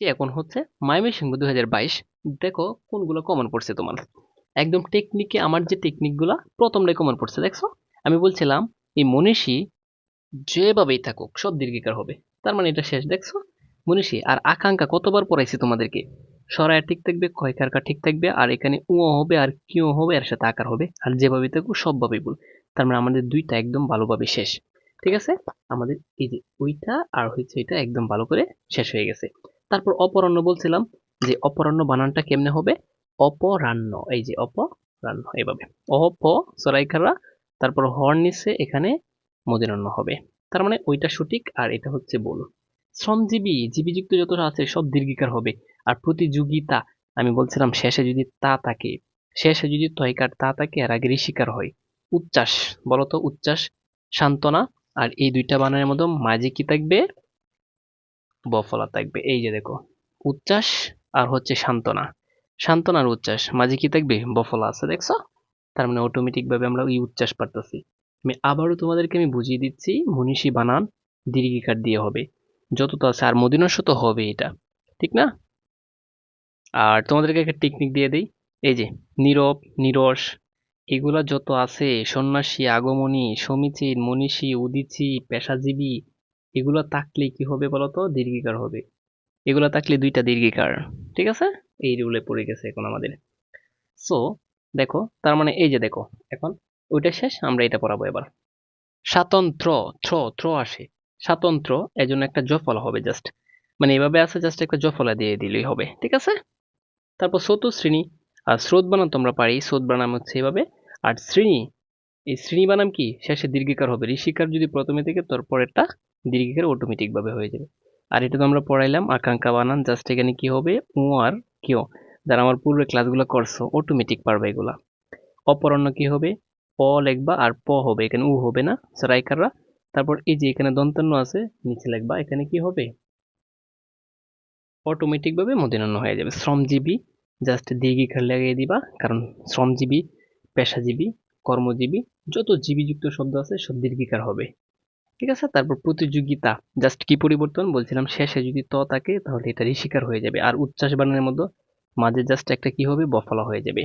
এখন হচ্ছে? হাজার বাইশ। দেখো কোনগুলো কমন পড়ছে তোমার। একদম টেকনিকে আমার যে টেকনিকগুলো প্রথমটাই কমন পড়ছে দেখছ? আমি বলছিলাম, এই মনীষী যেভাবেই থাকুক, সব দীর্ঘিকার হবে। তার মানে এটা শেষ, দেখছ? মনীষী, আর আকাঙ্ক্ষা কতবার পড়াইছি তোমাদেরকে? সরায়া ঠিক থাকবে কয়কারকা ঠিক থাকবে, আর এখানে উ হবে, আর কিউ হবে, আর সাথে আকার হবে। আর যেভাবে থাকুক, সবভাবেই বল তার মানে আমাদের দুইটা একদম ভালোভাবে শেষ। ঠিক আছে? আমাদের এই যে ওইটা, আর হচ্ছে এটা একদম ভালো করে শেষ হয়ে গেছে। তারপর অপরাহ্ন বলছিলাম যে অপরাহ্ন বানানটা কেমনে হবে? অপরাহ্ন, এই যে অপরাহ্ন এভাবে অপ সরাইখারা তারপর হর নিচে এখানে মদিরান্ন হবে। তার মানে ওইটা সঠিক আর এটা হচ্ছে বল শ্রমজীবী, জীবীযুক্ত যতটা আছে, সব দীর্ঘিকার হবে। আর প্রতিযোগিতা, আমি বলছিলাম শেষে যদি তা থাকে, শেষে যদি তয়কার তা থাকে আর আগে ঋষিকার হয়। উচ্চাস বলতো উচ্চাস সান্ত্বনা, আর এই দুইটা বানানের মধ্যে মাঝে কি থাকবে? বফলা থাকবে। এই যে দেখো উচ্চাস আর হচ্ছে সান্ত্বনা। সান্ত্বনা আর উচ্চাস মাঝে কি থাকবে? বফলা আছে, দেখছ? তার মানে অটোমেটিক ভাবে আমরা এই উচ্চাস পারতেছি। আমি আবারও তোমাদেরকে আমি বুঝিয়ে দিচ্ছি, মনীষী বানান দীর্ঘিকার দিয়ে হবে। যতটা আছে, আর মদিনস্য তো হবে এটা, ঠিক না? আর তোমাদেরকে একটা টেকনিক দিয়ে দিই। এই যে, নীরব, নিরস, এগুলা যত আছে, সন্ন্যাসী, আগমনী, সমীচীন, মনীষী, উদিচি, পেশাজীবী এগুলো থাকলে কি হবে বলতো? দীর্ঘিকার হবে। এগুলো থাকলে দুইটা দীর্ঘিকার, ঠিক আছে? এই রুলে পড়ে গেছে এখন আমাদের। সো দেখো, তার মানে এই যে দেখো, এখন ওইটা শেষ, আমরা এটা পড়াবো এবার। স্বাতন্ত্র, থ্র থ্র আসে। স্বাতন্ত্র, এজন্য একটা জফলা হবে জাস্ট মানে এভাবে আছে জাস্ট একটা জফলা দিয়ে দিলেই হবে, ঠিক আছে? তারপর চতুশ্রেণী আর স্রোত বানাম তোমরা পারি, স্রোত বানাম হচ্ছে এভাবে। আর শ্রেণি এই শ্রেণি বানাম কি? শেষে দীর্ঘিকার হবে। ঋষিকার যদি প্রথমে থেকে তারপর একটা দীর্ঘিকার অটোমেটিক ভাবে হয়ে যাবে। আর এটা তো আমরা পড়াইলাম, আকাঙ্ক্ষা বানান, জাস্ট এখানে কি হবে? উ আর কিও যারা আমার পূর্বে ক্লাসগুলো করছ অটোমেটিক পারবে এগুলা। অপরাহ্ন কি হবে? প লিখবা আর প হবে। এখানে উ হবে না সরাইকাররা তারপর এই যে এখানে দন্তান্ন আছে, নিচে লিখবা, এখানে কি হবে? অটোমেটিক ভাবে মদিনান্ন হয়ে যাবে। শ্রমজীবী, জাস্ট দীর্ঘিকার লাগিয়ে দিবা, কারণ শ্রমজীবী, পেশাজীবী কর্মজীবী, যত জীবীযুক্ত শব্দ আছে সব দীর্ঘিকার হবে। ঠিক আছে? তারপর প্রতিযোগিতা জাস্ট কি পরিবর্তন? বলছিলাম শেষে যদি ত থাকে তাহলে এটা ঋষিকার হয়ে যাবে। আর উচ্ছ্বাস বানানোর মধ্যে মাঝে জাস্ট একটা কি হবে? বফলা হয়ে যাবে।